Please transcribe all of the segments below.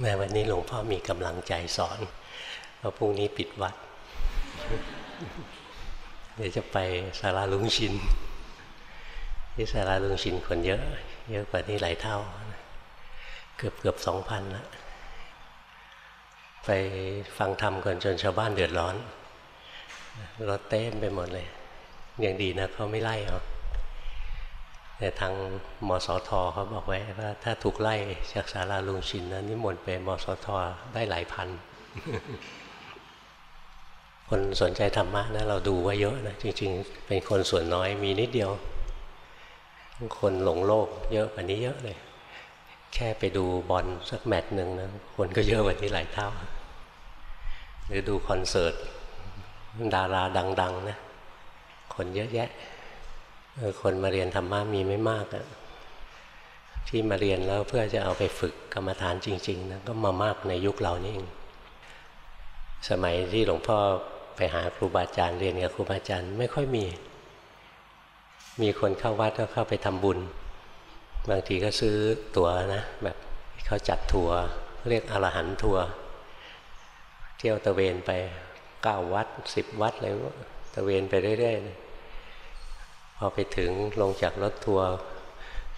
แม้วันนี้หลวงพ่อมีกำลังใจสอนเพราะพรุ่งนี้ปิดวัด เดี๋ยวจะไปสาราลุงชิน ที่สาราลุงชินคนเยอะ เยอะกว่านี้หลายเท่า เกือบเกือบสองพันละไปฟังธรรมกันจนชาวบ้านเดือดร้อนรถเต้นไปหมดเลยยังดีนะเขาไม่ไล่เอา แต่ทางมสทเขาบอกไว้ว่า ถ้าถูกไล่จากสาราลุงชินนะนิมนต์ไปมสทได้หลายพัน คนสนใจธรรมะนะเราดูว่าเยอะนะจริง ๆ เป็นคนส่วนน้อยมีนิดเดียว คนหลงโลกเยอะกว่านี้เยอะเลย แค่ไปดูบอลสักแมตช์หนึ่งนะคนก็เยอะกว่านี้หลายเท่า หรือดูคอนเสิร์ตดาราดัง ๆ นะ คนเยอะแยะ คนมาเรียนธรรมะมีไม่มากอะที่มาเรียนแล้วเพื่อจะเอาไปฝึกกรรมฐานจริงๆนะก็มามากในยุคเรานี่เองสมัยที่หลวงพ่อไปหาครูบาอาจารย์เรียนกับครูบาอาจารย์ไม่ค่อยมี มีคนเข้าวัดก็เข้าไปทำบุญ บางทีก็ซื้อตั๋วนะ แบบเขาจัดทัวร์เรียกอรหันทัวร์เที่ยวตะเวนไปเก้าวัดสิบวัดอะไรตะเวนไปเรื่อยๆ พอไปถึงลงจากรถทัวร์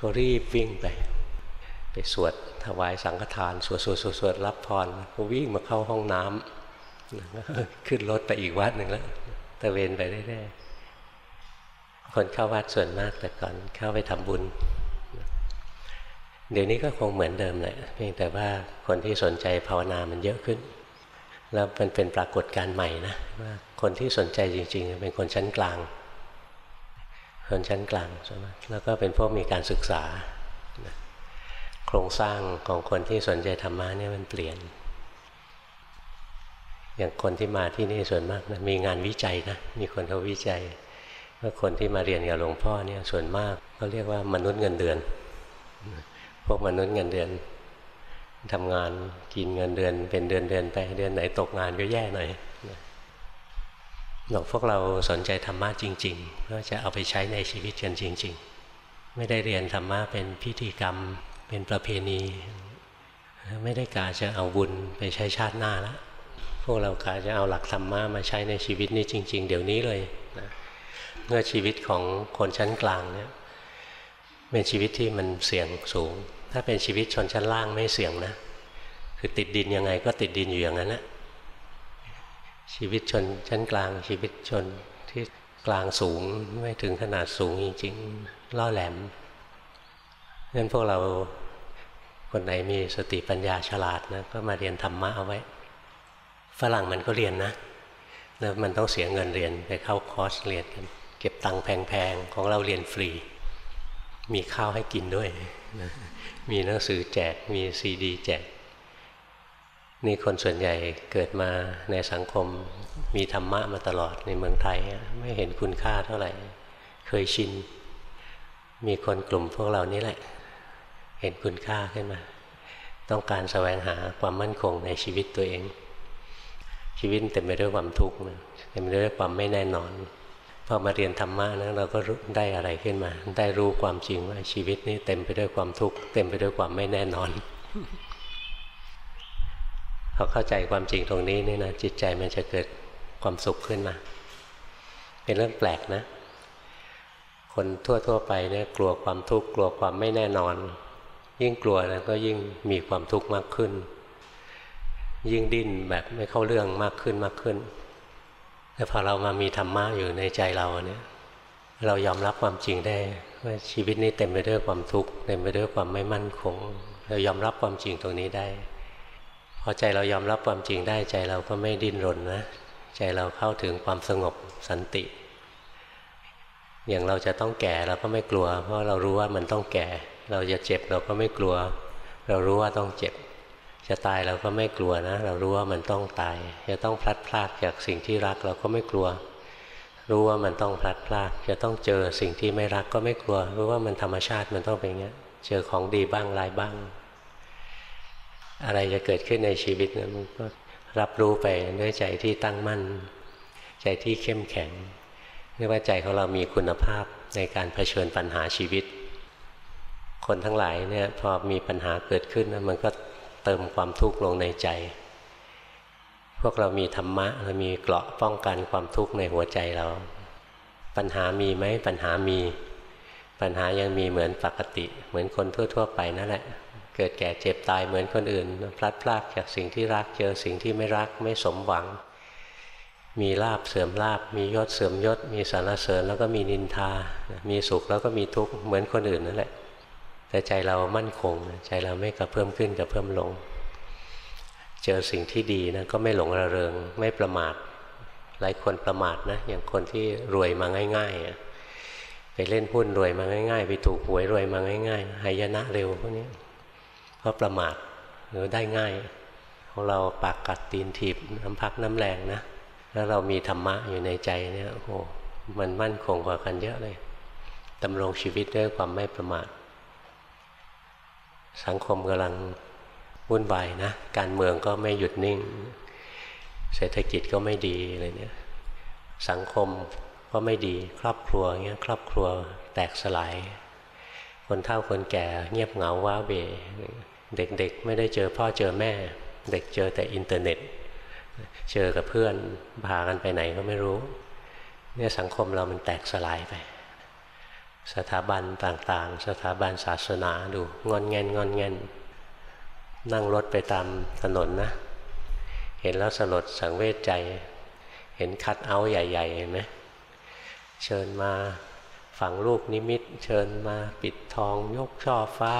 ก็รีบวิ่งไป ไปสวดถวายสังฆทานสวดสวดสวดรับพรก็วิ่งมาเข้าห้องน้ำขึ้นรถไปอีกวัดหนึ่งแล้วตะเวนไปเรื่อยๆคนเข้าวัดส่วนมากแต่ก่อนเข้าไปทำบุญ เดี๋ยวนี้ก็คงเหมือนเดิมแหละเพียงแต่ว่าคนที่สนใจภาวนามันเยอะขึ้น แล้วมันเป็นปรากฏการณ์ใหม่นะว่าคนที่สนใจจริง ๆ เป็นคนชั้นกลาง คนชั้นกลางใช่ไหมแล้วก็เป็นพวกมีการศึกษา โครงสร้างของคนที่สนใจธรรมะเนี่ยมันเปลี่ยน อย่างคนที่มาที่นี่ส่วนมากนะมีงานวิจัยนะมีคนเขาวิจัยว่าคนที่มาเรียนกับหลวงพ่อเนี่ยส่วนมากเขาเรียกว่ามนุษย์เงินเดือน พวกมนุษย์เงินเดือนทำงานกินเงินเดือนเป็นเดือนเดือนไปเดือนไหนตกงานก็แย่หน่อย บอกพวกเราสนใจธรรมะจริงๆเพื่อจะเอาไปใช้ในชีวิตกันจริง ๆ ไม่ได้เรียนธรรมะเป็นพิธีกรรม เป็นประเพณี ไม่ได้กาจะเอาบุญไปใช้ชาติหน้าแล้วพวกเรากาจะเอาหลักธรรมะมาใช้ในชีวิตนี้จริง ๆ เดี๋ยวนี้เลยนะเมื่อชีวิตของคนชั้นกลางเนี่ยเป็นชีวิตที่มันเสี่ยงสูง ถ้าเป็นชีวิตชนชั้นล่างไม่เสี่ยงนะ คือติดดินยังไงก็ติดดินอยู่อย่างนั้นนะ ชีวิตชนชั้นกลางชีวิตชนที่กลางสูงไม่ถึงขนาดสูงจริงๆล่อแหลมงั้นพวกเราคนไหนมีสติปัญญาฉลาดนะก็มาเรียนธรรมะเอาไว้ ฝรั่งมันก็เรียนนะแล้วมันต้องเสียเงินเรียนไปเข้าคอร์สเรียนกันเก็บตังค์แพงๆ ของเราเรียนฟรี มีข้าวให้กินด้วย มีหนังสือแจกมีซีดีแจก นี่คนส่วนใหญ่เกิดมาในสังคมมีธรรมะมาตลอดในเมืองไทย ไม่เห็นคุณค่าเท่าไหร่ เคยชิน มีคนกลุ่มพวกเรานี้แหละ เห็นคุณค่าขึ้นมา ต้องการแสวงหาความมั่นคงในชีวิตตัวเอง ชีวิตเต็มไปด้วยความทุกข์เต็มไปด้วยความไม่แน่นอนพอมาเรียนธรรมะนะเราก็ได้อะไรขึ้นมา ได้รู้ความจริงว่าชีวิตนี้เต็มไปด้วยความทุกข์เต็มไปด้วยความไม่แน่นอน พอเข้าใจความจริงตรงนี้นี่นะจิตใจมันจะเกิดความสุขขึ้นมา เป็นเรื่องแปลกนะ คนทั่วๆไปเนี่ยกลัวความทุกข์กลัวความไม่แน่นอน ยิ่งกลัวนะก็ยิ่งมีความทุกข์มากขึ้น ยิ่งดิ้นแบบไม่เข้าเรื่องมากขึ้นมากขึ้นแต่พอเรามามีธรรมะอยู่ในใจเราเนี่ยเรายอมรับความจริงได้ว่าชีวิตนี้เต็มไปด้วยความทุกข์เต็มไปด้วยความไม่มั่นคง เรายอมรับความจริงตรงนี้ได้ พอใจเรายอมรับความจริงได้ใจเราก็ไม่ดิ้นรนนะใจเราเข้าถึงความสงบสันติ อย่างเราจะต้องแก่เราก็ไม่กลัว เพราะเรารู้ว่ามันต้องแก่ เราจะเจ็บเราก็ไม่กลัว เรารู้ว่าต้องเจ็บ จะตายเราก็ไม่กลัวนะ เรารู้ว่ามันต้องตาย จะต้องพลัดพรากจากสิ่งที่รักเราก็ไม่กลัว รู้ว่ามันต้องพลัดพราก จะต้องเจอสิ่งที่ไม่รักก็ไม่กลัว รู้ว่ามันธรรมชาติมันต้องเป็นอย่างนี้เจอของดีบ้างลายบ้าง อะไรจะเกิดขึ้นในชีวิตนะมันก็รับรู้ไปด้วยใจที่ตั้งมั่น ใจที่เข้มแข็งเรียกว่าใจของเรามีคุณภาพในการเผชิญปัญหาชีวิต คนทั้งหลายเนี่ยพอมีปัญหาเกิดขึ้นมันก็เติมความทุกข์ลงในใจ พวกเรามีธรรมะเรามีเกราะป้องกันความทุกข์ในหัวใจเรา ปัญหามีไหมปัญหามี ปัญหายังมีเหมือนปกติ เหมือนคนทั่ว ๆ ไปนั่นแหละ เกิดแก่เจ็บตายเหมือนคนอื่น พลัดพรากจากสิ่งที่รักเจอสิ่งที่ไม่รักไม่สมหวัง มีลาบเสื่อมลาบ มียศเสื่อมยศ มีสารเสริญแล้วก็มีนินทา มีสุขแล้วก็มีทุกข์เหมือนคนอื่นนั่นแหละ แต่ใจเรามั่นคงใจเราไม่กระเพิ่มขึ้นกระเพิ่มลง เจอสิ่งที่ดีนะก็ไม่หลงระเริงไม่ประมาทหลายคนประมาทนะอย่างคนที่รวยมาง่ายๆไปเล่นหุ้นรวยมาง่ายๆ ไปถูกหวยรวยมาง่ายๆหายนะเร็วพวกนี้ ราะประมาทหรือได้ง่าย ของเราปากกัดตีนถีบน้ำพักน้ำแรงนะแล้วเรามีธรรมะอยู่ในใจเนี่ยโอ้มันมั่นคงกว่ากันเยอะเลยดำรงชีวิตด้วยความไม่ประมาทสังคมกำลังวุ่นวายนะ การเมืองก็ไม่หยุดนิ่ง เศรษฐกิจก็ไม่ดีอะไรเนี่ย สังคมก็ไม่ดี ครอบครัวเงี้ย ครอบครัวแตกสลาย คนเฒ่าคนแก่เงียบเหงาว้าเบ เด็กๆ ไม่ได้เจอพ่อเจอแม่ เด็กเจอแต่อินเทอร์เน็ต เจอกับเพื่อนพากันไปไหนก็ไม่รู้เนี่ยสังคมเรามันแตกสลายไป สถาบันต่างๆ สถาบันศาสนาดูงอนเงนงอนเงนนั่งรถไปตามถนนนะ เห็นแล้วสลดสังเวชใจ เห็นคัดเอาใหญ่ๆเห็นไหมเชิญมาฝังลูกนิมิต เชิญมาปิดทองยกช่อฟ้า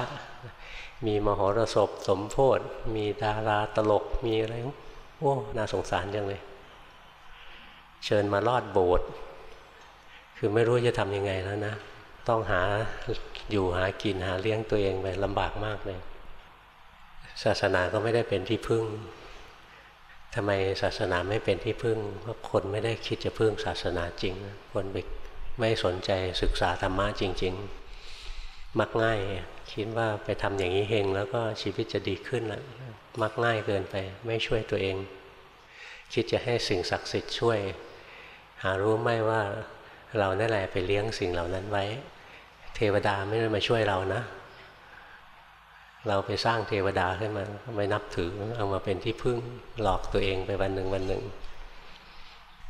มีมโหรสพสมโพธมีดาราตลกมีอะไรโอ้น่าสงสารจังเลย เชิญมาลอดโบสถ์คือไม่รู้จะทำยังไงแล้วนะ ต้องหาอยู่หากินหาเลี้ยงตัวเองไปลำบากมากเลย ศาสนาก็ไม่ได้เป็นที่พึ่งทำไมศาสนาไม่เป็นที่พึ่งเพราะคนไม่ได้คิดจะพึ่งศาสนาจริง คนไปไม่สนใจศึกษาธรรมะจริง ๆ มักง่ายคิดว่าไปทำอย่างนี้เฮงแล้วก็ชีวิตจะดีขึ้นแล้วมักง่ายเกินไป ไม่ช่วยตัวเอง คิดจะให้สิ่งศักดิ์สิทธิ์ช่วย หารู้ไหมว่าเรานั่นแหละไปเลี้ยงสิ่งเหล่านั้นไว้ เทวดาไม่ได้มาช่วยเรานะ เราไปสร้างเทวดาขึ้นมาไม่นับถือเอามาเป็นที่พึ่งหลอกตัวเองไปวันหนึ่งวันหนึ่ง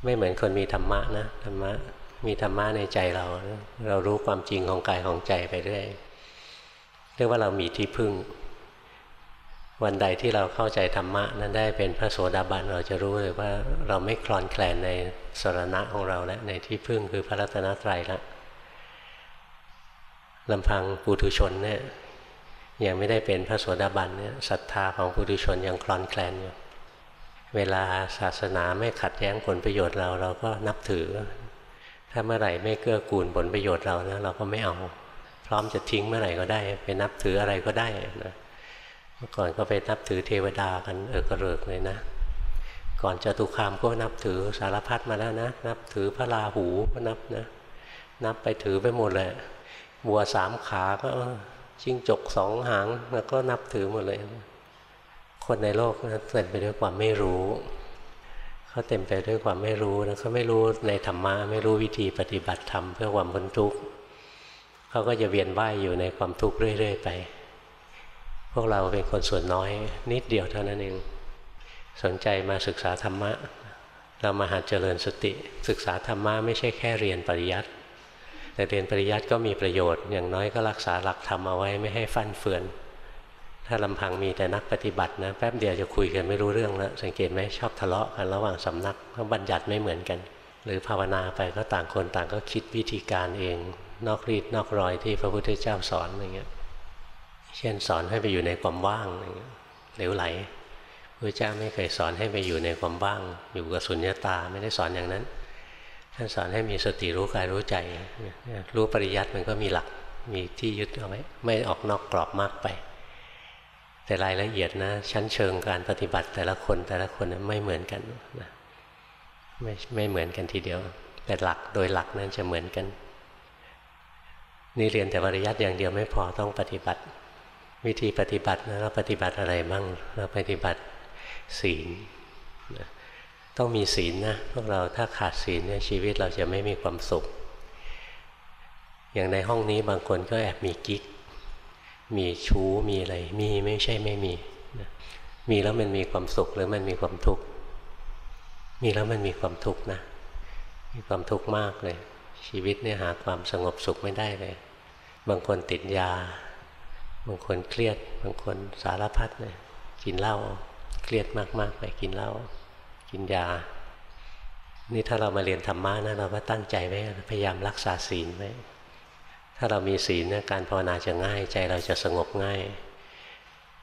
ไม่เหมือนคนมีธรรมะนะธรรมะ มีธรรมะในใจเรา เรารู้ความจริงของกายของใจไปเรื่อยเรียกว่าเรามีที่พึ่ง วันใดที่เราเข้าใจธรรมะนั้นได้เป็นพระโสดาบันเราจะรู้เลยว่าเราไม่คลอนแคลนในสรณะของเราแล้วในที่พึ่งคือพระรัตนตรัยแล้วลำพังปุถุชนเนี่ยยังไม่ได้เป็นพระโสดาบันเนี่ยศรัทธาของปุถุชนยังคลอนแคลนอยู่เวลาศาสนาไม่ขัดแย้งผลประโยชน์เราเราก็นับถือ ถ้าเมื่อไหร่ไม่เกื้อกูลผลประโยชน์เรานะเราก็ไม่เอา พร้อมจะทิ้งเมื่อไหร่ก็ได้ ไปนับถืออะไรก็ได้นะเมื่อก่อนก็ไปนับถือเทวดากันเออกระเริกเลยนะ ก่อนจะตุคามก็นับถือสารพัดมาแล้วนะ นับถือพระราหูก็นับนะ นับไปถือไปหมดเลยวัวสามขาก็จิ้งจกสองหางแล้วก็นับถือหมดเลย คนในโลกนะเต็มไปด้วยความไม่รู้ เขาเต็มไปด้วยความไม่รู้นะเขาไม่รู้ในธรรมะไม่รู้วิธีปฏิบัติธรรมเพื่อความพ้นทุกข์เขาก็จะเวียนว่ายอยู่ในความทุกข์เรื่อย ๆ ไป พวกเราเป็นคนส่วนน้อย นิดเดียวเท่านั้นเอง สนใจมาศึกษาธรรมะ เรามาหัดเจริญสติ ศึกษาธรรมะไม่ใช่แค่เรียนปริยัติแต่เรียนปริยัติก็มีประโยชน์ อย่างน้อยก็รักษาหลักธรรมเอาไว้ไม่ให้ฟั่นเฟือน ถ้าลำพังมีแต่นักปฏิบัตินะแป๊บเดียวจะคุยกันไม่รู้เรื่องแล้วสังเกตไหมชอบทะเลาะกันระหว่างสำนักเพราะบัญญัติไม่เหมือนกัน หรือภาวนาไปก็ต่างคนต่างก็คิดวิธีการเอง นอกรีดนอกรอยที่พระพุทธเจ้าสอนอะไรเงี้ยเช่นสอนให้ไปอยู่ในความว่างอะไรเงี้ยเหลวไหลพระเจ้าไม่เคยสอนให้ไปอยู่ในความว่าง อยู่กับสุญญตาไม่ได้สอนอย่างนั้นท่านสอนให้มีสติรู้กายรู้ใจ รู้ปริยัติมันก็มีหลักมีที่ยึดเอาไว้ไม่ออกนอกกรอบมากไป แต่รายละเอียดนะ ชั้นเชิงการปฏิบัติแต่ละคนแต่ละคนไม่เหมือนกันนะไม่ไม่เหมือนกันทีเดียว แต่หลักโดยหลักนั้นจะเหมือนกัน นี่เรียนแต่ปริยัติอย่างเดียวไม่พอต้องปฏิบัติ วิธีปฏิบัตินะเราปฏิบัติอะไรบ้างเราปฏิบัติศีลนะต้องมีศีลนะพวกเราถ้าขาดศีลเนี่ยชีวิตเราจะไม่มีความสุข อย่างในห้องนี้บางคนก็แอบมีกิ๊ก มีชู้มีอะไร มีไม่ใช่ไม่มี มีแล้วมันมีความสุขหรือมันมีความทุกข์ มีแล้วมันมีความทุกข์นะ มีความทุกข์มากเลย ชีวิตเนี่ยหาความสงบสุขไม่ได้เลย บางคนติดยา บางคนเครียด บางคนสารพัดเลยกินเหล้า เครียดมากๆไปกินเหล้า กินยา นี่ถ้าเรามาเรียนธรรมะนะเราก็ตั้งใจไว้พยายามรักษาศีลไว้ ถ้าเรามีศีลการภาวนาจะง่าย ใจเราจะสงบง่าย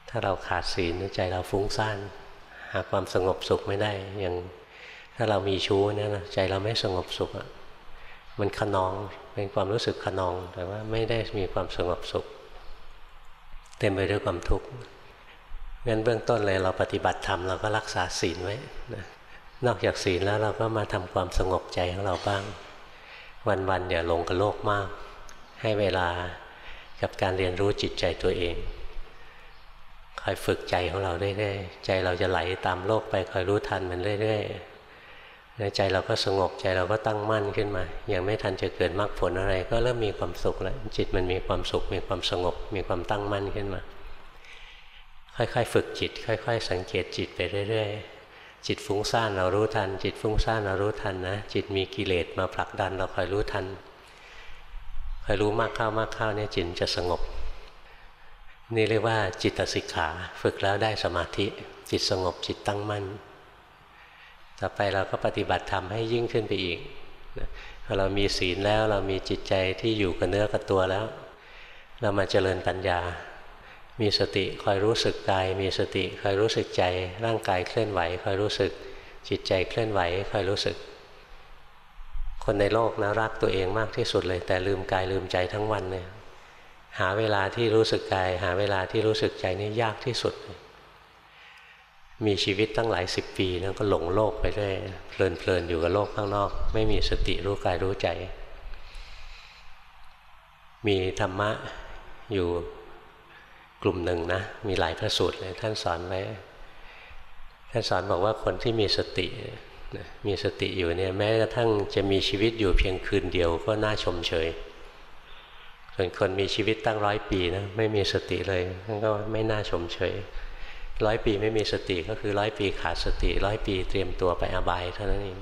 ถ้าเราขาดศีลใจเราฟุ้งซ่านหาความสงบสุขไม่ได้อย่างถ้าเรามีชู้เนี่ยใจเราไม่สงบสุขอะมันขนองเป็นความรู้สึกขนอง แต่ว่าไม่ได้มีความสงบสุข เต็มไปด้วยความทุกข์งั้นเบื้องต้นเลยเราปฏิบัติธรรมเราก็รักษาศีลไว้นะนอกจากศีลแล้วเราก็มาทำความสงบใจของเราบ้าง วันๆอย่าลงกับโลกมาก ให้เวลากับการเรียนรู้จิตใจตัวเองคอยฝึกใจของเราเรื่อยๆใจเราจะไหลตามโลกไปคอยรู้ทันมันเรื่อยๆใจเราก็สงบใจเราก็ตั้งมั่นขึ้นมา ยังไม่ทันจะเกิดมรรคผลอะไร ก็เริ่มมีความสุขแล้วจิตมันมีความสุข มีความสงบ มีความตั้งมั่นขึ้นมา ค่อยๆ ฝึกจิต ค่อย ๆ สังเกตจิตไปเรื่อยๆ จิตฟุ้งซ่านเรารู้ทัน จิตฟุ้งซ่านเรารู้ทันนะ จิตมีกิเลสมาผลักดันเราคอยรู้ทัน คอยรู้มากเข้ามากเข้าเนี่ยจิตจะสงบ นี่เรียกว่าจิตสิกขา ฝึกแล้วได้สมาธิ จิตสงบจิตตั้งมั่น ต่อไปเราก็ปฏิบัติธรรมให้ยิ่งขึ้นไปอีกพอเรามีศีลแล้วเรามีจิตใจที่อยู่กับเนื้อกับตัวแล้ว เรามาเจริญปัญญา มีสติคอยรู้สึกกาย มีสติคอยรู้สึกใจ ร่างกายเคลื่อนไหวคอยรู้สึก จิตใจเคลื่อนไหวคอยรู้สึก คนในโลกนะรักตัวเองมากที่สุดเลย แต่ลืมกายลืมใจทั้งวันเนี่ยหาเวลาที่รู้สึกกาย หาเวลาที่รู้สึกใจนี่ยากที่สุด มีชีวิตตั้งหลายสิบปีแล้วก็หลงโลกไปเรื่อยเพลินเพลินอยู่กับโลกข้างนอก ไม่มีสติรู้กายรู้ใจ มีธรรมะอยู่กลุ่มหนึ่งนะ มีหลายพระสูตรเลยท่านสอนไว้ท่านสอนบอกว่าคนที่มีสติ มีสติอยู่เนี่ยแม้กระทั่งจะมีชีวิตอยู่เพียงคืนเดียวก็น่าชมเชยส่วนคนมีชีวิตตั้งร้อยปีนะไม่มีสติเลยนั่นก็ไม่น่าชมเชยร้อยปีไม่มีสติก็คือร้อยปีขาดสติร้อยปีเตรียมตัวไปอบายเท่านั้นเอง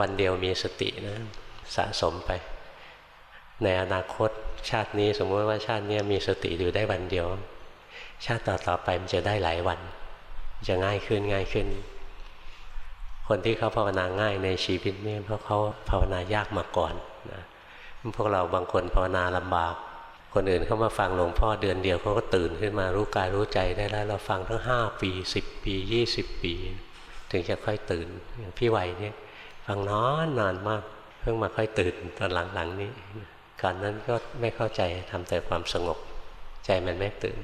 วันเดียวมีสตินะสะสมไป ในอนาคตชาตินี้สมมติว่าชาตินี้มีสติอยู่ได้วันเดียว ชาติต่อๆไปมันจะได้หลายวัน จะง่ายขึ้นง่ายขึ้น คนที่เขาภาวนาง่ายในชีวิตนี่เพราะเขาภาวนายากมาก่อนนะพวกเราบางคนภาวนาลำบาก คนอื่นเขามาฟังหลวงพ่อเดือนเดียวเขาก็ตื่นขึ้นมารู้กายรู้ใจได้แล้วเราฟังทั้งห้าปีสิบปียี่สิบปี ถึงจะค่อยตื่นอย่างพี่ไหวเนี่ยฟังนอนนานมากเพิ่งมาค่อยตื่นตอนหลังๆนี้ก่อนนั้นก็ไม่เข้าใจทำแต่ความสงบ ใจมันไม่ตื่น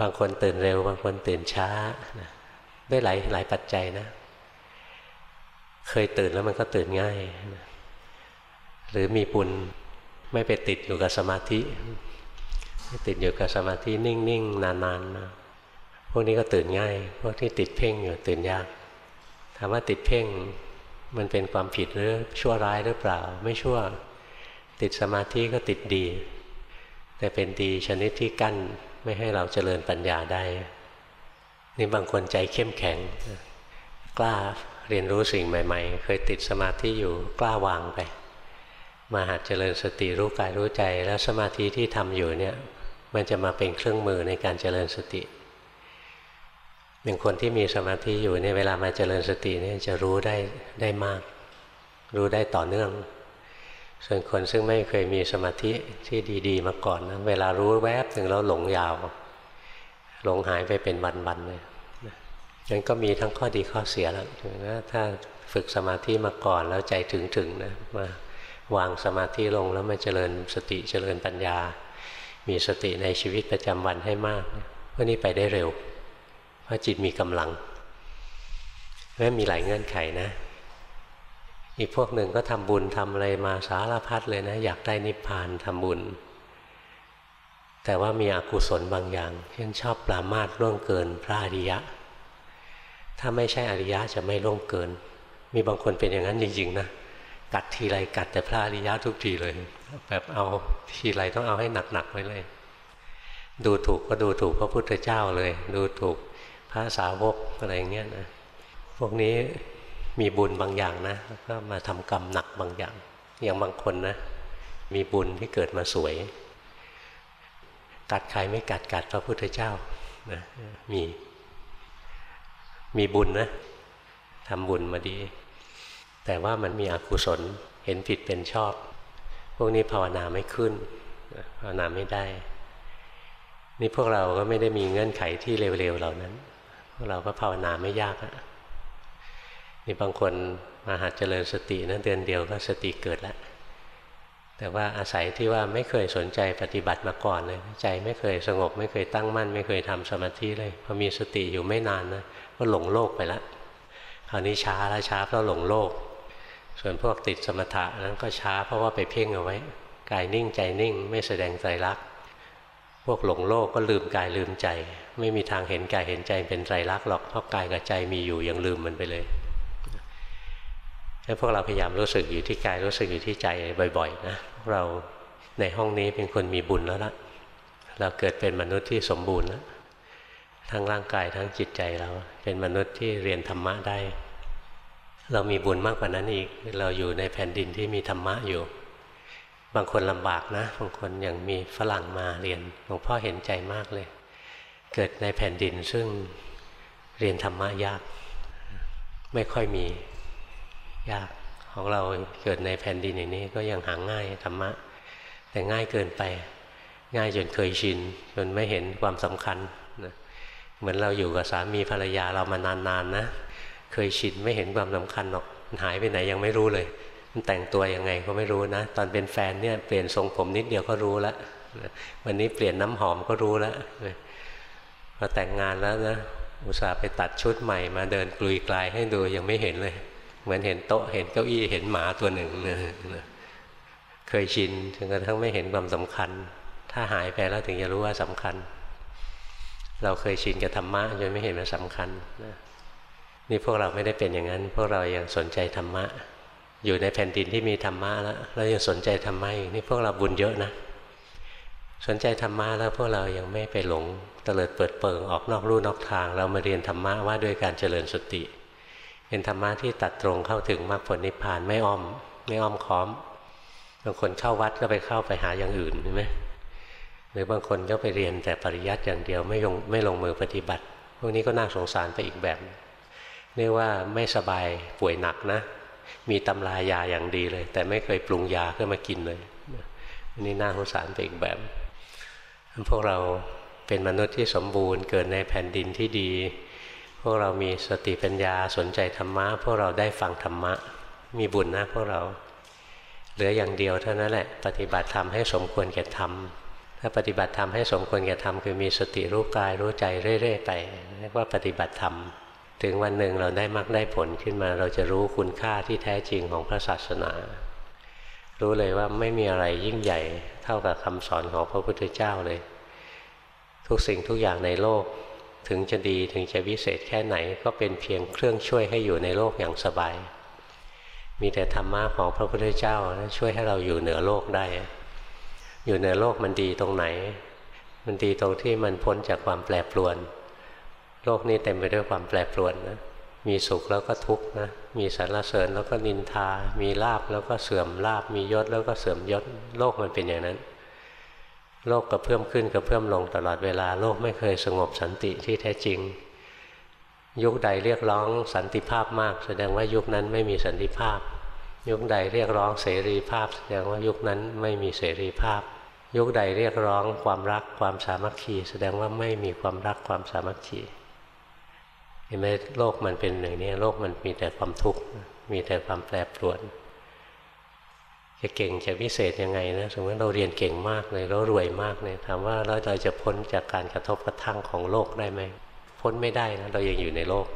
บางคนตื่นเร็ว บางคนตื่นช้านะ ด้วยหลายหลายปัจจัยนะ เคยตื่นแล้วมันก็ตื่นง่าย หรือมีปุญไม่ไปติดอยู่กับสมาธิไม่ติดอยู่กับสมาธินิ่งๆ นานๆนะพวกนี้ก็ตื่นง่าย พวกที่ติดเพ่งอยู่ตื่นยาก ถามว่าติดเพ่งมันเป็นความผิดหรือชั่วร้ายหรือเปล่า ไม่ชั่ว ติดสมาธิก็ติดดี แต่เป็นดีชนิดที่กั้นไม่ให้เราเจริญปัญญาได้ นี่บางคนใจเข้มแข็ง กล้าเรียนรู้สิ่งใหม่ ๆ เคยติดสมาธิอยู่กล้าวางไป มาหัดเจริญสติรู้กายรู้ใจ แล้วสมาธิที่ทำอยู่เนี่ยมันจะมาเป็นเครื่องมือในการเจริญสติหนึ่งคนที่มีสมาธิอยู่เนี่ยเวลามาเจริญสติเนี่ยจะรู้ได้ได้มาก รู้ได้ต่อเนื่อง ส่วนคนซึ่งไม่เคยมีสมาธิที่ดี ๆ มาก่อนนะเวลารู้แวบถึงแล้วหลงยาว หลงหายไปเป็นวันๆเลยงั้นก็มีทั้งข้อดีข้อเสียแล้วนะถ้าฝึกสมาธิมาก่อนแล้วใจถึงๆนะมาวางสมาธิลงแล้วมาเจริญสติเจริญปัญญา มีสติในชีวิตประจำวันให้มากพวกนี้ไปได้เร็ว เพราะจิตมีกำลังแม้มีหลายเงื่อนไขนะ อีกพวกหนึ่งก็ทำบุญทำอะไรมาสารพัดเลยนะ อยากได้นิพพานทำบุญ แต่ว่ามีอกุศลบางอย่าง เช่นชอบปรามาทล่วงเกินพระอริยะ ถ้าไม่ใช่อริยะจะไม่ล่วงเกิน มีบางคนเป็นอย่างนั้นจริงๆนะกัดทีไรกัดแต่พระอริยะทุกทีเลย แบบเอาทีไรต้องเอาให้หนักๆไว้เลย ดูถูกก็ดูถูกพระพุทธเจ้าเลย ดูถูกพระสาวกอะไรเงี้ยนะพวกนี้มีบุญบางอย่างนะก็มาทำกรรมหนักบางอย่าง อย่างบางคนนะ มีบุญที่เกิดมาสวย กัดใครไม่กัดกัดพระพุทธเจ้านะมีมีบุญนะทำบุญมาดี แต่ว่ามันมีอกุศลเห็นผิดเป็นชอบ พวกนี้ภาวนาไม่ขึ้นภาวนาไม่ได้ นี่พวกเราก็ไม่ได้มีเงื่อนไขที่เร็วๆเหล่านั้น พวกเราก็ภาวนาไม่ยากอะนี่บางคนมาหัดเจริญสตินะเดือนเดียวก็สติเกิดแล้ว แต่ว่าอาศัยที่ว่าไม่เคยสนใจปฏิบัติมาก่อนเลย ใจไม่เคยสงบ ไม่เคยตั้งมั่น ไม่เคยทำสมาธิเลยพอมีสติอยู่ไม่นานนะก็หลงโลกไปล้วคราวนี้ช้าแล้วช้าเพราะหลงโลก ส่วนพวกติดสมถะนั้นก็ช้าเพราะว่าไปเพ่งเอาไว้กายนิ่งใจนิ่ง ไม่แสดงใจรักพวกหลงโลกก็ลืมกายลืมใจ ไม่มีทางเห็นกายเห็นใจเป็นใจรักหรอกเพราะกายกับใจมีอยู่ยังลืมมันไปเลย ให้พวกเราพยายามรู้สึกอยู่ที่กายรู้สึกอยู่ที่ใจบ่อยๆนะพวกเราในห้องนี้เป็นคนมีบุญแล้วละเราเกิดเป็นมนุษย์ที่สมบูรณ์แล้วทั้งร่างกายทั้งจิตใจเราเป็นมนุษย์ที่เรียนธรรมะได้ เรามีบุญมากกว่านั้นอีก เราอยู่ในแผ่นดินที่มีธรรมะอยู่ บางคนลำบากนะบางคนอย่างมีฝรั่งมาเรียนหลวงพ่อเห็นใจมากเลย เกิดในแผ่นดินซึ่งเรียนธรรมะยาก ไม่ค่อยมี ยากของเราเกิดในแผ่นดินอย่างนี้ก็ยังหาง่ายธรรมะ แต่ง่ายเกินไป ง่ายจนเคยชินจนไม่เห็นความสำคัญนะเหมือนเราอยู่กับสามีภรรยาเรามานานๆนนะเคยชินไม่เห็นความสำคัญหรอกมันหายไปไหนยังไม่รู้เลย มันแต่งตัวยังไงก็ไม่รู้นะ ตอนเป็นแฟนเนี่ยเปลี่ยนทรงผมนิดเดียวก็รู้แล้ววันนี้เปลี่ยนน้ำหอมก็รู้แล้วพอแต่งงานแล้วนะอุตส่าห์ไปตัดชุดใหม่มาเดินกลุยกลายให้ดูยังไม่เห็นเลย เหมือนเห็นโต๊ะเห็นเก้าอี้เห็นหมาตัวหนึ่งนะเคยชินจนกระทั่งไม่เห็นความสำคัญ ถ้าหายไปแล้วถึงจะรู้ว่าสำคัญ เราเคยชินกับธรรมะจนไม่เห็นมันสำคัญนะนี่พวกเราไม่ได้เป็นอย่างนั้น พวกเรายังสนใจธรรมะ อยู่ในแผ่นดินที่มีธรรมะแล้วเรายังสนใจธรรมะอยู่นี่พวกเราบุญเยอะนะ สนใจธรรมะแล้วพวกเรายังไม่ไปหลงเตลิดเปิดเปิงออกนอกรูนอกทาง เรามาเรียนธรรมะว่าด้วยการเจริญสติ เป็นธรรมะที่ตัดตรงเข้าถึงมรรคผลนิพพานไม่อ้อม ไม่อ้อมค้อมบางคนเข้าวัดก็ไปเข้าไปหาอย่างอื่นใช่ไหมหรือบางคนก็ไปเรียนแต่ปริยัติอย่างเดียวไม่ลงไม่ลงมือปฏิบัติ พวกนี้ก็น่าสงสารไปอีกแบบเรียกว่าไม่สบายป่วยหนักนะ มีตำรายาอย่างดีเลย แต่ไม่เคยปรุงยาเพื่อมากินเลยอันนี้น่าสงสารไปอีกแบบ พวกเราเป็นมนุษย์ที่สมบูรณ์เกิดในแผ่นดินที่ดี พวกเรามีสติปัญญาสนใจธรรมะ พวกเราได้ฟังธรรมะ มีบุญนะพวกเรา เหลืออย่างเดียวเท่านั้นแหละ ปฏิบัติธรรมให้สมควรแก่ธรรมถ้าปฏิบัติธรรมให้สมควรแก่ธรรมคือมีสติรู้กายรู้ใจเรื่อยๆไปเรียกว่าปฏิบัติธรรมถึงวันหนึ่งเราได้มรรคได้ผลขึ้นมา เราจะรู้คุณค่าที่แท้จริงของพระศาสนา รู้เลยว่าไม่มีอะไรยิ่งใหญ่เท่ากับคำสอนของพระพุทธเจ้าเลย ทุกสิ่งทุกอย่างในโลก ถึงจะดีถึงจะวิเศษแค่ไหนก็เป็นเพียงเครื่องช่วยให้อยู่ในโลกอย่างสบาย มีแต่ธรรมะของพระพุทธเจ้าช่วยให้เราอยู่เหนือโลกได้ อยู่เหนือโลกมันดีตรงไหน มันดีตรงที่มันพ้นจากความแปรปรวน โลกนี้เต็มไปด้วยความแปรปรวนนะมีสุขแล้วก็ทุกข์นะ มีสรรเสริญแล้วก็นินทา มีลาบแล้วก็เสื่อมลาบ มียศแล้วก็เสื่อมยศ โลกมันเป็นอย่างนั้น โลกกระเพื่อมขึ้นกระเพื่อมลงตลอดเวลาโลกไม่เคยสงบสันติที่แท้จริง ยุคใดเรียกร้องสันติภาพมาก แสดงว่ายุคนั้นไม่มีสันติภาพ ยุคใดเรียกร้องเสรีภาพ แสดงว่ายุคนั้นไม่มีเสรีภาพ ยุคใดเรียกร้องความรักความสามัคคี แสดงว่าไม่มีความรักความสามัคคีเห็นไหมโลกมันเป็นอย่างนี้โลกมันมีแต่ความทุกข์มีแต่ความแปรปรวน จะเก่งจะพิเศษยังไงนะสมมติเราเรียนเก่งมากเลยเรารวยมากเลยถามว่าเราเราจะพ้นจากการกระทบกระทั่งของโลกได้ไหมพ้นไม่ได้นะเรายังอยู่ในโลก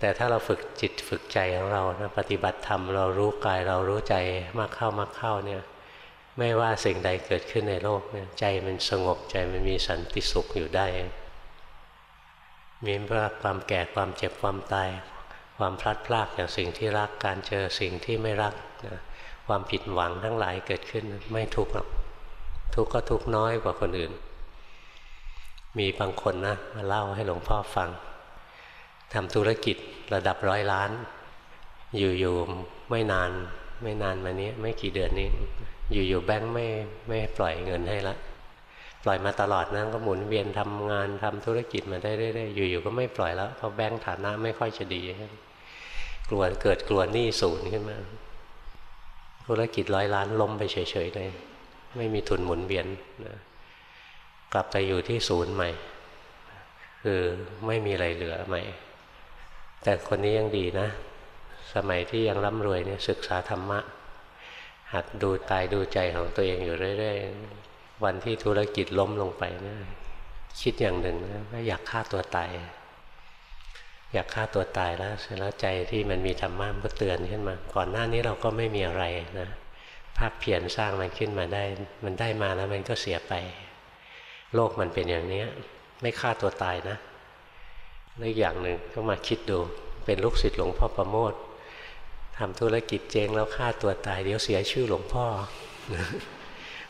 แต่ถ้าเราฝึกจิตฝึกใจของเรานะปฏิบัติธรรมเรารู้กายเรารู้ใจมากเข้ามากเข้าเนี่ยไม่ว่าสิ่งใดเกิดขึ้นในโลกเนี่ยใจมันสงบใจมันมีสันติสุขอยู่ได้มีว่าความแก่ความเจ็บความตาย ความพลัดพรากจากสิ่งที่รักการเจอสิ่งที่ไม่รักนะ ความผิดหวังทั้งหลายเกิดขึ้นไม่ทุกข์หรอกทุกข์ก็ทุกข์น้อยกว่าคนอื่น มีบางคนนะมาเล่าให้หลวงพ่อฟังทำธุรกิจระดับร้อยล้าน อยู่ๆไม่นานไม่นานมานี้ไม่กี่เดือนนี้ อยู่ๆแบงค์ไม่ไม่ปล่อยเงินให้ละปล่อยมาตลอดนะก็หมุนเวียนทำงานทำธุรกิจมาได้เรื่อยๆอยู่ๆก็ไม่ปล่อยแล้วเพราะแบงค์ฐานะไม่ค่อยจะดีกลัวเกิดกลัวหนี้ศูนย์ขึ้นมา ธุรกิจร้อยล้านล้มไปเฉยๆเลย ไม่มีทุนหมุนเวียนนะกลับไปอยู่ที่ศูนย์ใหม่ คือไม่มีอะไรเหลือใหม่ แต่คนนี้ยังดีนะ สมัยที่ยังร่ำรวยเนี่ยศึกษาธรรมะ หัดดูตายดูใจของตัวเองอยู่เรื่อยๆ วันที่ธุรกิจล้มลงไปนะคิดอย่างหนึ่งนะว่าอยากฆ่าตัวตาย อยากฆ่าตัวตายแล้วเสร็จแล้วใจที่มันมีธรรมะมันก็เตือนขึ้นมา ก่อนหน้านี้เราก็ไม่มีอะไรนะภาพเพียรสร้างมันขึ้นมาได้ มันได้มาแล้วมันก็เสียไป โลกมันเป็นอย่างนี้ไม่ฆ่าตัวตายนะแล้วอย่างหนึ่งก็มาคิดดู เป็นลูกศิษย์หลวงพ่อประโมททำธุรกิจเจ๊งแล้วฆ่าตัวตายเดี๋ยวเสียชื่อหลวงพ่อ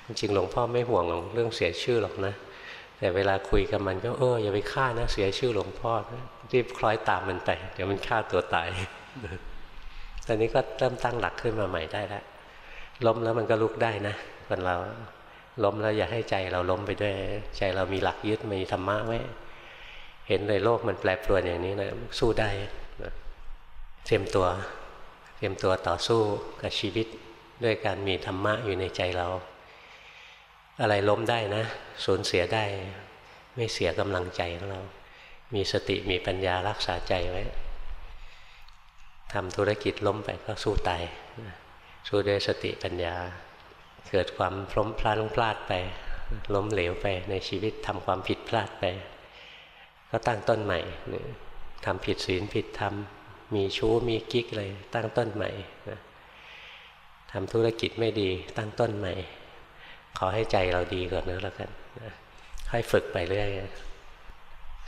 จริงหลวงพ่อไม่ห่วงเรื่องเสียชื่อหรอกนะ แต่เวลาคุยกับมันก็เอออย่าไปฆ่านะเสียชื่อหลวงพ่อ รีบคล้อยตามมันไป เดี๋ยวมันฆ่าตัวตายตอนนี้ก็เริ่มตั้งหลักขึ้นมาใหม่ได้แล้วล้มแล้วมันก็ลุกได้นะคนเราล้มแล้วอย่าให้ใจเราล้มไปด้วย ใจเรามีหลักยึดมีธรรมะไว้เห็นเลยโลกมันแปรปรวนอย่างนี้นะสู้ได้นะเตรียมตัว เตรียมตัวต่อสู้กับชีวิตด้วยการมีธรรมะอยู่ในใจเรา อะไรล้มได้นะสูญเสียได้ ไม่เสียกำลังใจของเรา มีสติมีปัญญารักษาใจไว้ทำธุรกิจล้มไปก็สู้ตายสู้ด้วยสติปัญญา เกิดความพล้มพลาดพลาดไป ล้มเหลวไปในชีวิตทำความผิดพลาดไป ก็ตั้งต้นใหม่ทำผิดศีลผิดธรรมมีชู้มีกิ๊กเลยตั้งต้นใหม่ทำธุรกิจไม่ดีตั้งต้นใหม่ ขอให้ใจเราดีก่อนนึกแล้วกันค่อยฝึกไปเรื่อย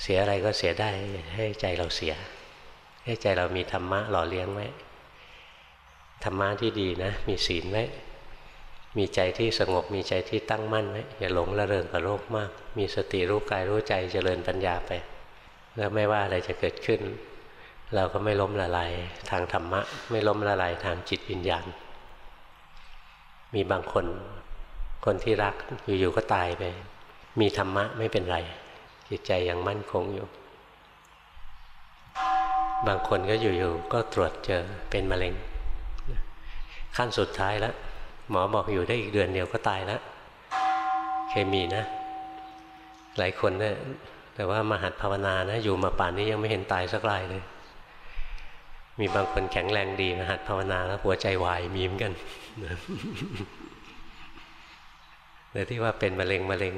เสียอะไรก็เสียได้ให้ใจเราเสีย ให้ใจเรามีธรรมะหล่อเลี้ยงไว้ธรรมะที่ดีนะ มีศีลไว้มีใจที่สงบมีใจที่ตั้งมั่นไว้อย่าหลงละเริงกับโลกมาก มีสติรู้กายรู้ใจเจริญปัญญาไป แล้วไม่ว่าอะไรจะเกิดขึ้น เราก็ไม่ล้มละลายทางธรรมะ ไม่ล้มละลายทางจิตวิญญาณ มีบางคนคนที่รักอยู่ๆก็ตายไป มีธรรมะไม่เป็นไร จิตใจยังมั่นคงอยู่ บางคนก็อยู่ๆก็ตรวจเจอเป็นมะเร็ง ขั้นสุดท้ายแล้ว หมอบอกอยู่ได้อีกเดือนเดียวก็ตายแล้วเคมีนะ หลายคนเนะี่ยแต่ว่ามาหัดภาวนานะ อยู่มาป่านนี้ยังไม่เห็นตายสักรายเลย มีบางคนแข็งแรงดีมาหัดภาวนาแล้วหัวใจวายมีเหมือนกันแต่ที่ว่าเป็นมะเร็งมะเร็ง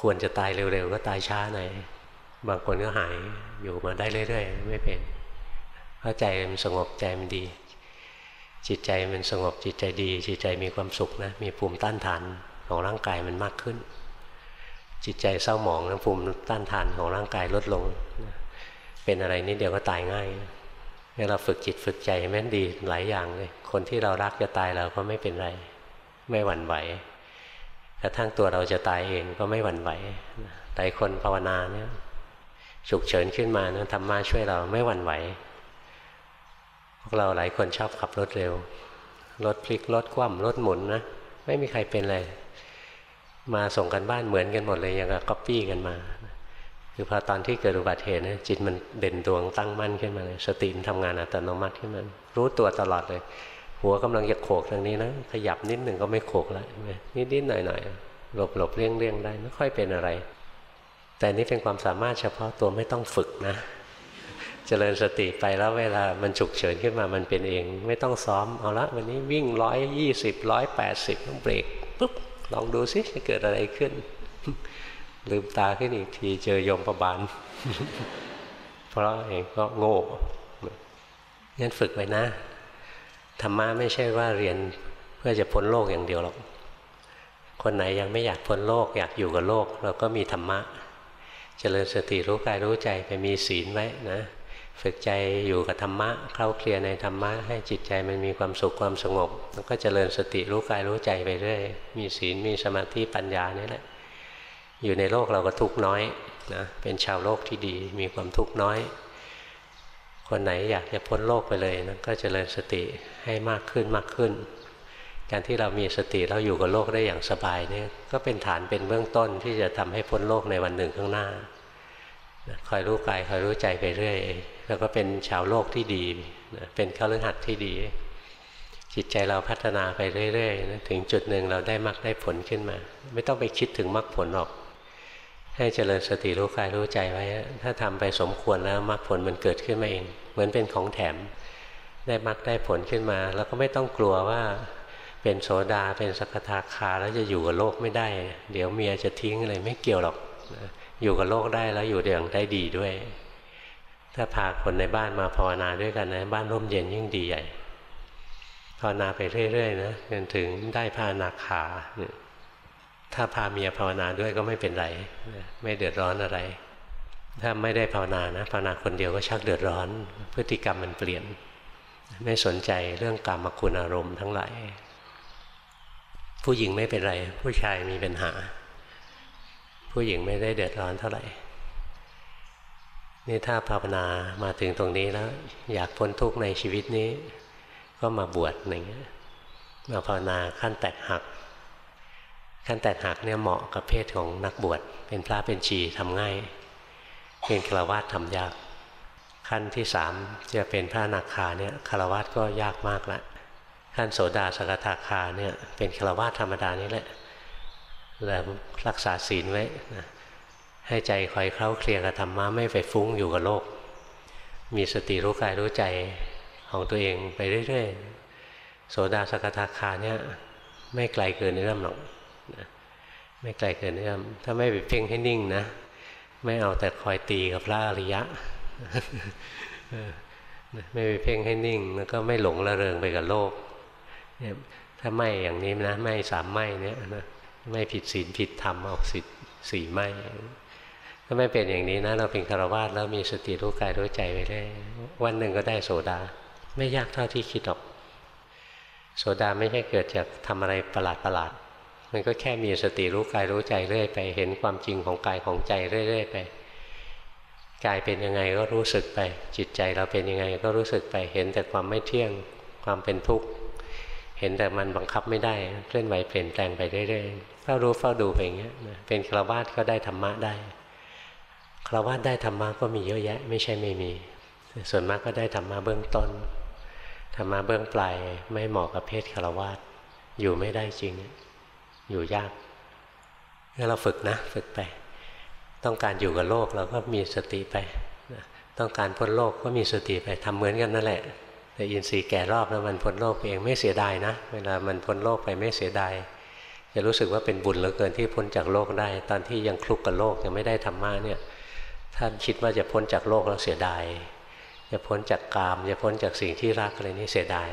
ควรจะตายเร็วๆก็ตายช้าหน่อยบางคนก็หายอยู่มาได้เรื่อยๆ ไม่เป็นเพราะใจมันสงบใจมันดี จิตใจมันสงบจิตใจดี จิตใจมีความสุขนะมีภูมิต้านทานของร่างกายมันมากขึ้น จิตใจเศร้าหมองภูมิต้านทานของร่างกายลดลง เป็นอะไรนิดเดียวก็ตายง่ายเนี่ยเราฝึกจิตฝึกใจแม่นดีหลายอย่างเลยคนที่เรารักจะตายเราก็ไม่เป็นไร ไม่หวั่นไหว ระทั่งตัวเราจะตายเองก็ไม่หวั่นไหวหลายคนภาวนาเนี่ยฉุกเฉินขึ้นมานะธรรมะช่วยเราไม่หวั่นไหว พวกเราหลายคนชอบขับรถเร็ว รถพลิกรถคว่ำรถหมุนนะ ไม่มีใครเป็นเลย มาส่งกันบ้านเหมือนกันหมดเลยยังก็ก๊อปปี้กันมา คือพอตอนที่เกิดอุบัติเหตุนะจิตมันเด่นดวงตั้งมั่นขึ้นมาเลย สติมันทำงานอัตโนมัติขึ้นมา รู้ตัวตลอดเลย หัวกำลังจะโขกทางนี้นะ ขยับนิดหนึ่งก็ไม่โขกแล้วนิดนิดหน่อยหน่อยหลบหลบเลี่ยงเลี่ยงได้ไม่ค่อยเป็นอะไร แต่นี่เป็นความสามารถเฉพาะตัวไม่ต้องฝึกนะเจริญสติไปแล้วเวลามันฉุกเฉินขึ้นมามันเป็นเอง ไม่ต้องซ้อมเอาละวันนี้วิ่งร้อยยี่สิบร้อยแปดสิบต้องเบรกปุ๊บลองดูสิจะเกิดอะไรขึ้น ลืมตาขึ้นอีกทีเจอยมประบาลเพราะเองก็โง่งั้นฝึกไว้นะ ธรรมะไม่ใช่ว่าเรียนเพื่อจะพ้นโลกอย่างเดียวหรอก คนไหนยังไม่อยากพ้นโลกอยากอยู่กับโลก เราก็มีธรรมะเจริญสติรู้กายรู้ใจไปมีศีลไว้นะ ฝึกใจอยู่กับธรรมะเข้าเคลียร์ในธรรมะ ให้จิตใจมันมีความสุขความสงบ แล้วก็เจริญสติรู้กายรู้ใจไปเรื่อยมีศีลมีสมาธิปัญญานี่แหละอยู่ในโลกเราก็ทุกน้อยนะเป็นชาวโลกที่ดีมีความทุกข์น้อย คนไหนอยากจะพ้นโลกไปเลยนะก็จเจริญสติให้มากขึ้นมากขึ้น การที่เรามีสติเราอยู่กับโลกได้อย่างสบายเนี่ยก็เป็นฐานเป็นเบื้องต้นที่จะทำให้พ้นโลกในวันหนึ่งข้างหน้าคอยรู้กายคอยรู้ใจไปเรื่อยแล้วก็เป็นชาวโลกที่ดีเป็นข้าฤหัสที่ดี จิตใจเราพัฒนาไปเรื่อยๆถึงจุดหนึ่งเราได้มรรคได้ผลขึ้นมา ไม่ต้องไปคิดถึงมรรคผลหรอก ให้เจริญสติรู้กายรู้ใจไว้ ถ้าทำไปสมควรแล้วมรรคผลมันเกิดขึ้นมาเอง เหมือนเป็นของแถม ได้มรรคได้ผลขึ้นมา แล้วก็ไม่ต้องกลัวว่าเป็นโสดาเป็นสกทาคาแล้วจะอยู่กับโลกไม่ได้ เดี๋ยวเมียจะทิ้งอะไรไม่เกี่ยวหรอกอยู่กับโลกได้แล้วอยู่อย่างได้ดีด้วย ถ้าพาคนในบ้านมาภาวนาด้วยกันนะ บ้านร่มเย็นยิ่งดีใหญ่ภาวนาไปเรื่อยๆนะจนถึงได้พานาคา ถ้าพาเมียภาวนาด้วยก็ไม่เป็นไร ไม่เดือดร้อนอะไร ถ้าไม่ได้ภาวนานะภาวนาคนเดียวก็ชักเดือดร้อน พฤติกรรมมันเปลี่ยน ไม่สนใจเรื่องกรรมคุณอารมณ์ทั้งหลาย ผู้หญิงไม่เป็นไร ผู้ชายมีปัญหา ผู้หญิงไม่ได้เดือดร้อนเท่าไหร่นี่ถ้าภาวนามาถึงตรงนี้แล้ว อยากพ้นทุกข์ในชีวิตนี้ ก็มาบวชอย่างเงี้ยมาภาวนาขั้นแตกหัก ขั้นแตกหักเนี่ยเหมาะกับเพศของนักบวชเป็นพระเป็นชีทำง่าย เป็นฆราวาสทำยาก ขั้นที่สามจะเป็นพระนาคาเนี่ยฆราวาสก็ยากมากละขั้นโสดาสกทาคาเนี่ยเป็นฆราวาสธรรมดานี่แหละแล้วรักษาศีลไว้นะให้ใจคอยเคล้าเคลียกับธรรมะไม่ไปฟุ้งอยู่กับโลก มีสติรู้กายรู้ใจของตัวเองไปเรื่อยๆโสดาสกทาคาเนี่ยไม่ไกลเกินเอื้อมหรอก ไม่ไกลเกินเอื้อมถ้าไม่ไปเพ่งให้นิ่งนะ ไม่เอาแต่คอยตีกับพระอริยะไม่ไปเพ่งให้นิ่ง แล้วก็ไม่หลงระเริงไปกับโลกเนี่ยถ้าไม่อย่างนี้นะ ไม่สามไม่เนี่ยนะไม่ผิดศีลผิดธรรมเอาสิทธิ์สี่ไม่ถ้าไม่เป็นอย่างนี้นะ เราเป็นคารวาสแล้วมีสติรู้กายรู้ใจไปได้ วันหนึ่งก็ได้โสดา ไม่ยากเท่าที่คิดหรอก โสดาไม่ใช่เกิดจากทำอะไรประหลาดประหลาด มันก็แค่มีสติรู้กายรู้ใจเรื่อยไป เห็นความจริงของกายของใจเรื่อย ๆ ไปกายเป็นยังไงก็รู้สึกไป จิตใจเราเป็นยังไงก็รู้สึกไป เห็นแต่ความไม่เที่ยงความเป็นทุกข์เห็นแต่มันบังคับไม่ได้เคลื่อนไหวเปลี่ยนแปลงไปเรื่อยๆเฝ้ารู้เฝ้าดูไปอย่างเงี้ยเป็นคราวาสก็ได้ธรรมะได้คราวาสได้ธรรมะก็มีเยอะแยะ ไม่ใช่ไม่มี ส่วนมากก็ได้ธรรมะเบื้องต้นธรรมะเบื้องปลายไม่เหมาะกับเพศคารวาสอยู่ไม่ได้จริง อยู่ยากงั้นเราฝึกนะ ฝึกไป ต้องการอยู่กับโลกเราก็มีสติไป ต้องการพ้นโลกก็มีสติไปทำเหมือนกันนั่นแหละ แต่อินทรีย์แก่รอบแล้วมันพ้นโลกเองไม่เสียดายนะ เวลามันพ้นโลกไปไม่เสียดายจะรู้สึกว่าเป็นบุญเหลือเกินที่พ้นจากโลกได้ ตอนที่ยังคลุกกับโลกยังไม่ได้ธรรมะเนี่ยท่านคิดว่าจะพ้นจากโลกแล้วเสียดายจะพ้นจากกามจะพ้นจากสิ่งที่รักอะไรนี่เสียดาย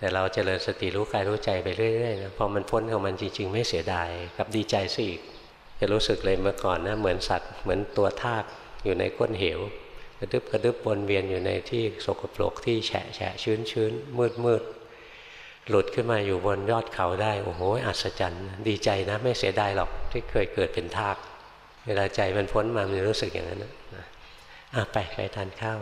แต่เราจเจริญสติรู้กายรู้ใจไปเรื่อยๆนะพอมันพ้นของมันจริงๆ ไม่เสียดายกับดีใจซะอีก จะรู้สึกเลยเมื่อก่อนนะเหมือนสัตว์เหมือนตัวทากอยู่ในก้นเหวกระดึบกระดึบวนเวียนอยู่ในที่สกปรกที่แฉะแฉะชื้นชื้นมืดมืดหลุดขึ้นมาอยู่บนยอดเขาได้ โอ้โหอัศจรรย์ดีใจนะ ไม่เสียดายหรอกที่เคยเกิดเป็นทาก เวลาใจมันพ้นมามันรู้สึกอย่างนั้นนะอะไปไปทานข้าว